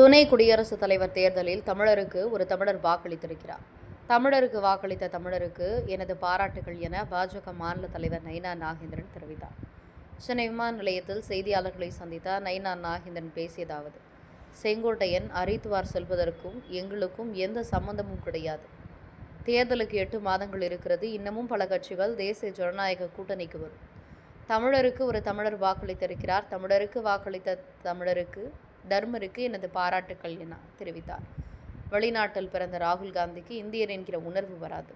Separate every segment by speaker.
Speaker 1: துணை குடியரசுத் தலைவர் தேர்தலில் தமிழருக்கு ஒரு தமிழர் வாக்களித்திருக்கிறார். தமிழருக்கு வாக்களித்த தமிழருக்கு எனது பாராட்டுகள் என பாஜக மாநில தலைவர் நைனா நாகேந்திரன் தெரிவித்தார். சென்னை விமான நிலையத்தில் செய்தியாளர்களை சந்தித்த நைனா நாகேந்திரன் பேசியதாவது செங்கோட்டையன் அரித்துவார் செல்வதற்கும் எங்களுக்கும் எந்த சம்பந்தமும் கிடையாது. தேர்தலுக்கு எட்டு மாதங்கள் இருக்கிறது. இன்னமும் பல கட்சிகள் தேசிய ஜனநாயக கூட்டணிக்கு வரும். தமிழருக்கு ஒரு தமிழர் வாக்களித்திருக்கிறார். தமிழருக்கு வாக்களித்த தமிழருக்கு தர்மருக்கு எனது பாராட்டுக்கள் என தெரிவித்தார். வெளிநாட்டில் பிறந்த ராகுல் காந்திக்கு இந்தியர் என்கிற உணர்வு வராது.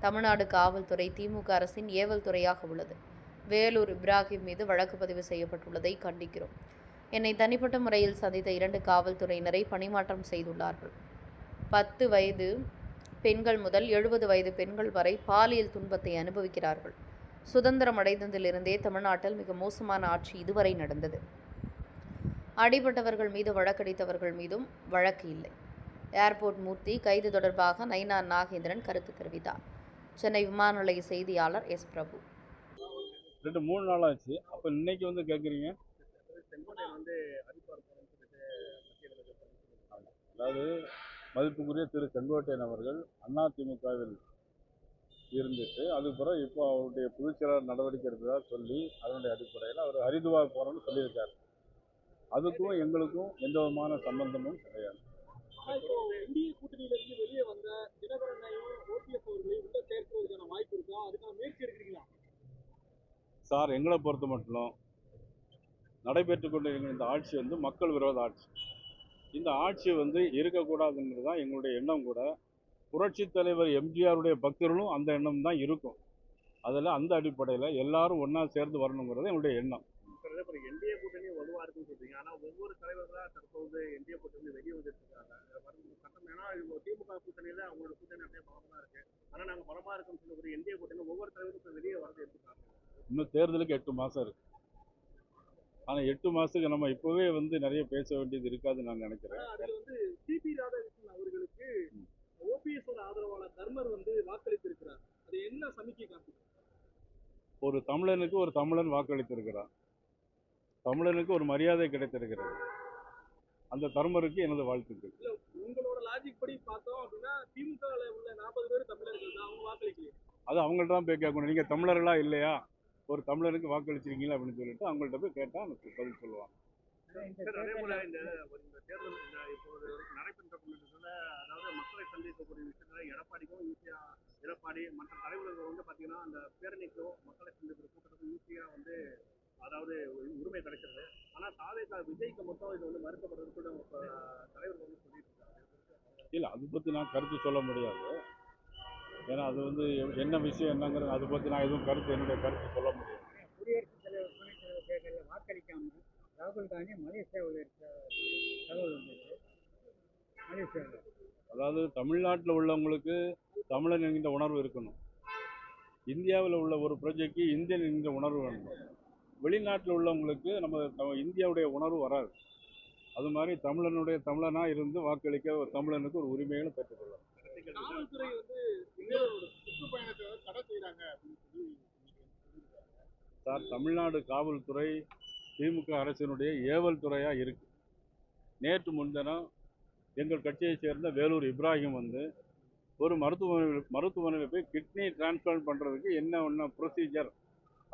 Speaker 1: தமிழ்நாடு காவல்துறை திமுக அரசின் ஏவல் துறையாக உள்ளது. வேலூர் இப்ராஹிம் மீது வழக்கு பதிவு செய்யப்பட்டுள்ளதை கண்டிக்கிறோம். என்னை தனிப்பட்ட முறையில் சந்தித்த இரண்டு காவல்துறையினரை பணிமாற்றம் செய்துள்ளார்கள். பத்து வயது பெண்கள் முதல் எழுபது வயது பெண்கள் வரை பாலியல் துன்பத்தை அனுபவிக்கிறார்கள். சுதந்திரம் அடைந்ததிலிருந்தே தமிழ்நாட்டில் மிக மோசமான ஆட்சி இதுவரை நடந்தது. அடிபட்டவர்கள் மீது வழக்கடித்தவர்கள் மீதும் வழக்கு இல்லை. ஏர்போர்ட் மூர்த்தி கைது தொடர்பாக நைனா நாகேந்திரன் கருத்து தெரிவித்தார். சென்னை விமான நிலைய செய்தியாளர் எஸ். பிரபு.
Speaker 2: ரெண்டு மூணு நாள் ஆச்சு அப்போ இன்னைக்கு வந்து கேட்குறீங்க
Speaker 3: வந்து
Speaker 2: அதாவது மதிப்புக்குரிய திரு. செங்கோட்டையன் அவர்கள் அதிமுகவில் இருந்துட்டு அதுக்கு பிறகு இப்போ அவருடைய பொதுச்செயலாளர் நடவடிக்கை இருக்கிறதா சொல்லி அதனுடைய அடிப்படையில் அவர் ஹரிதுவார் போகிறோம்னு சொல்லியிருக்காரு. அதுக்கும் எங்களுக்கும் எந்த விதமான சம்பந்தமும் கிடையாது. சார் எங்களை பொறுத்த மட்டும் நடைபெற்று கொண்டிருக்கிற இந்த ஆட்சி வந்து மக்கள் விரோத ஆட்சி. இந்த ஆட்சி வந்து இருக்கக்கூடாதுங்கிறது தான் எங்களுடைய எண்ணம் கூட. புரட்சித் தலைவர் எம்ஜிஆருடைய பக்தர்களும் அந்த எண்ணம் தான் இருக்கும். அதில் அந்த அடிப்படையில் எல்லாரும் ஒன்றா சேர்ந்து வரணுங்கிறது என்னுடைய எண்ணம்.
Speaker 3: இருக்குன்னு சொல்றீங்க. ஆனா ஒவ்வொரு தலைவர்களா தற்போது என்டிஏ கூட்டணி வெளியே வந்துட்டு இருக்காங்க சட்டம். ஏன்னா திமுக கூட்டணியில அவங்களோட கூட்டணி அப்படியே பலமா இருக்கு. ஆனா நாங்க பலமா இருக்கோம்னு சொல்லக்கூடிய என்டிஏ கூட்டணி ஒவ்வொரு தலைவரும் இப்ப வெளியே வரது எடுத்துக்காங்க
Speaker 2: இன்னும் தேர்தலுக்கு எட்டு மாதம் இருக்குது ஆனால் எட்டு மாதத்துக்கு நம்ம இப்போவே வந்து நிறைய பேச வேண்டியது இருக்காதுன்னு நான் நினைக்கிறேன்.
Speaker 3: ஆனா அதுல வந்து சிபி ராதாகிருஷ்ணன் அவர்களுக்கு ஓபிஎஸ் ஓட ஆதரவாளர் தர்மர் வந்து வாக்களித்திருக்கிறார். அது என்ன சமிக்கை காட்டுது?
Speaker 2: ஒரு தமிழனுக்கு ஒரு தமிழன் வாக்களித்திருக்கிறான். தமிழனுக்கு ஒரு மரியாதை கிடைத்திருக்கிறது. அந்த தர்மருக்கு எனது வாழ்த்துக்கள்.
Speaker 3: இல்ல உங்களோட லாஜிக் படி பார்த்தோம் அப்படின்னா திமுகல உள்ள நாற்பது பேர் தமிழர்கள் தான் அவங்க வாக்களிக்கலையே.
Speaker 2: அது அவங்கள்ட்ட தான் போய் கேட்கணும். நீங்கள் தமிழர்களா இல்லையா? ஒரு தமிழருக்கு வாக்களிச்சிருக்கீங்களா அப்படின்னு சொல்லிட்டு அவங்கள்ட்ட போய் கேட்டால் எனக்கு பதில் சொல்லுவாங்க.
Speaker 3: சார் அதே போல இந்த தேர்தல் இப்போது நடைபெற்ற அதாவது மக்களை சந்திக்கக்கூடிய விஷயத்துல எடப்பாடிக்கும் ஈஸியா எடப்பாடி மற்ற தலைவர்கள் வந்து பாத்தீங்கன்னா அந்த பேரணிக்கோ மக்களை சந்திக்கிற கூட்டத்துக்கும் அதாவது உரிமை கிடைக்கிறது. ஆனா தாவேகா விஜய்க்கு மட்டும் இது வந்து மறுக்கப்படுறது கூட தலைவர்கள் வந்து சொல்லிட்டு இருக்காங்க
Speaker 2: இல்லை அதை பற்றி நான் கருத்து சொல்ல முடியாது. ஏன்னா அது வந்து என்ன விஷயம் என்னங்கிறது அதை பற்றி நான் எதுவும் கருத்து என்னுடைய கருத்து சொல்ல முடியாது.
Speaker 4: குடியரசுத் தலைவர் துணைத் தலைவர் தேர்தலில் வாக்களிக்காமல் ராகுல் காந்தி மலேசியாவில் இருக்க தகவல் வந்தது மலேசியாவில்.
Speaker 2: அதாவது தமிழ்நாட்டில் உள்ளவங்களுக்கு தமிழன் என்கின்ற உணர்வு இருக்கணும். இந்தியாவில் உள்ள ஒரு பிரஜைக்கு இந்தியன் என்கின்ற உணர்வு வேணும். வெளிநாட்டில் உள்ளவங்களுக்கு நம்ம த- இந்தியாவுடைய உணர்வு வராது. அது மாதிரி தமிழனுடைய தமிழனாக இருந்து வாக்களிக்க ஒரு தமிழனுக்கு ஒரு உரிமைகளை பெற்றுக்கொள்ளலாம்.
Speaker 3: காவல்துறை வந்து இந்தியாவோட சுற்றுப்பயணத்தை வந்து தடை செய்யறாங்க அப்படின்னு சொல்லி
Speaker 2: சார் தமிழ்நாடு காவல்துறை திமுக அரசினுடைய ஏவல் துறையாக இருக்கு. நேற்று முன்தினம் எங்கள் கட்சியை சேர்ந்த வேலூர் இப்ராஹிம் வந்து ஒரு மருத்துவமனையில் மருத்துவமனையில் போய் கிட்னி டிரான்ஸ்பிளான்ட் பண்ணுறதுக்கு என்ன ஒன்று ப்ரொசீஜர்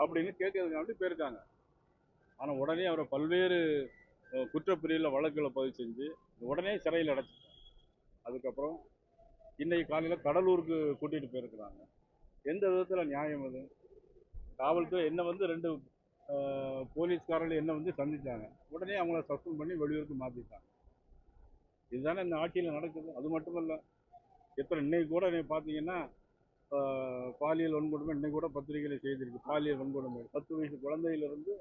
Speaker 2: அப்படின்னு கேட்கறதுக்காண்டி போயிருக்காங்க. ஆனால் உடனே அவரை பல்வேறு குற்றப்பிரிவில் வழக்குகளை பதிவு செஞ்சு உடனே சிறையில் அடைச்சிட்டாங்க. அதுக்கப்புறம் இன்றைக்கு காலையில் கடலூருக்கு கூட்டிகிட்டு போயிருக்கிறாங்க. எந்த விதத்தில் நியாயம் அது? காவல்துறை என்ன வந்து ரெண்டு போலீஸ்காரர்கள் என்ன வந்து சந்தித்தாங்க உடனே அவங்கள சஸ்பெண்ட் பண்ணி வெளியூருக்கு மாற்றிட்டாங்க இதுதானே இந்த ஆட்சியில் நடக்குது. அது மட்டும் இல்லை எத்தனை இன்னைக்கு கூட நீங்கள் பார்த்தீங்கன்னா பாலியல் வன்கொடுமை இன்னைக்கு கூட பத்திரிகையில் செய்திருக்கு. பாலியல் வன்கொடுமை. பத்து வயசு குழந்தையிலிருந்து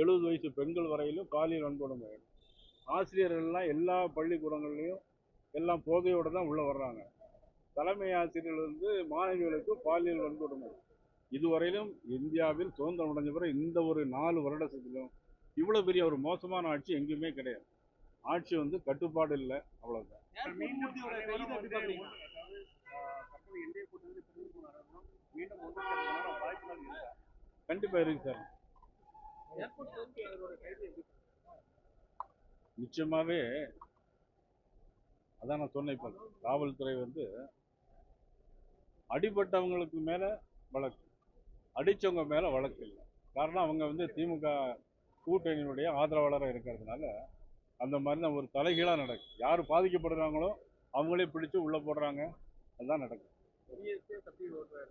Speaker 2: எழுபது வயசு பெண்கள் வரையிலும் பாலியல் வன்கொடுமை. ஆசிரியர்கள்லாம் எல்லா பள்ளிக்கூடங்கள்லையும் எல்லாம் போதையோடு தான் உள்ளே வர்றாங்க. தலைமை ஆசிரியர்கள் வந்து மாணவிகளுக்கு பாலியல் வன்கொடுமை. இதுவரையிலும் இந்தியாவில் சுதந்திரம் அடைஞ்ச பிறகு இந்த ஒரு நாலு வருடத்திலும் இவ்வளோ பெரிய ஒரு மோசமான ஆட்சி எங்கேயுமே கிடையாது. ஆட்சி வந்து கட்டுப்பாடு இல்லை. அவ்வளோதான்
Speaker 3: வாய்ப்புகள் இருக்கா
Speaker 2: சார். நிச்சயமாகவே அதான் நான் சொன்னேன் இப்போ காவல்துறை வந்து அடிபட்டவங்களுக்கு மேலே வழக்கு. அடித்தவங்க மேலே வழக்கு இல்லை. காரணம் அவங்க வந்து திமுக கூட்டணியினுடைய ஆதரவாளராக இருக்கிறதுனால அந்த மாதிரி தான் ஒரு தலைகீழாக நடக்குது யார் பாதிக்கப்படுறாங்களோ அவங்களே பிடிச்சு உள்ளே போடுறாங்க. அதுதான் நடக்குது
Speaker 3: ये इससे सब्ज़ी रोड पर